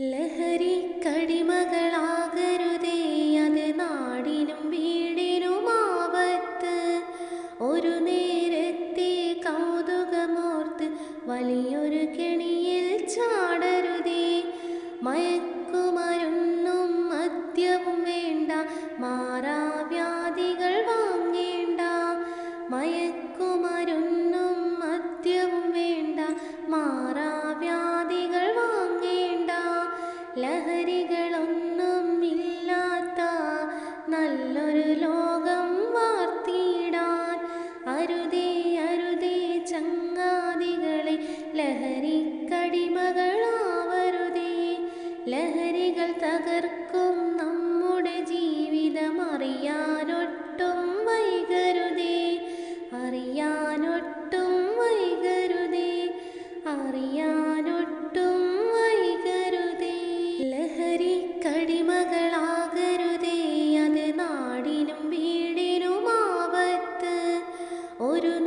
ലഹരി കടിമകളാകരുതേ അത് നാടിനും വീടിനും ആപത്ത് ഒരു നേരത്തെ കൗതുകമോർത്ത് വലിയൊരു കെണിയിൽ ചാടരുതേ. മയക്കുമരുന്നും മദ്യവും വേണ്ട മാറാവ്യാധികൾ വാങ്ങേണ്ട. മയക്കുമരുന്നും മദ്യവും വേണ്ട മാറാവ്യാധികൾ ലഹരികളൊന്നും ഇല്ലാത്ത നല്ലൊരു ലോകം വാർത്തിയിടാൻ അരുതേ അരുതേ ചങ്ങാതികളെ ലഹരിക്കടിമകളാവരുതേ. ലഹരികൾ തകർക്കും നമ്മുടെ ജീവിതം അറിയാനൊട്ടും കടിമകളാകരുതേ അത് നാടിനും വീടിനുമാവത്ത്. ഒരു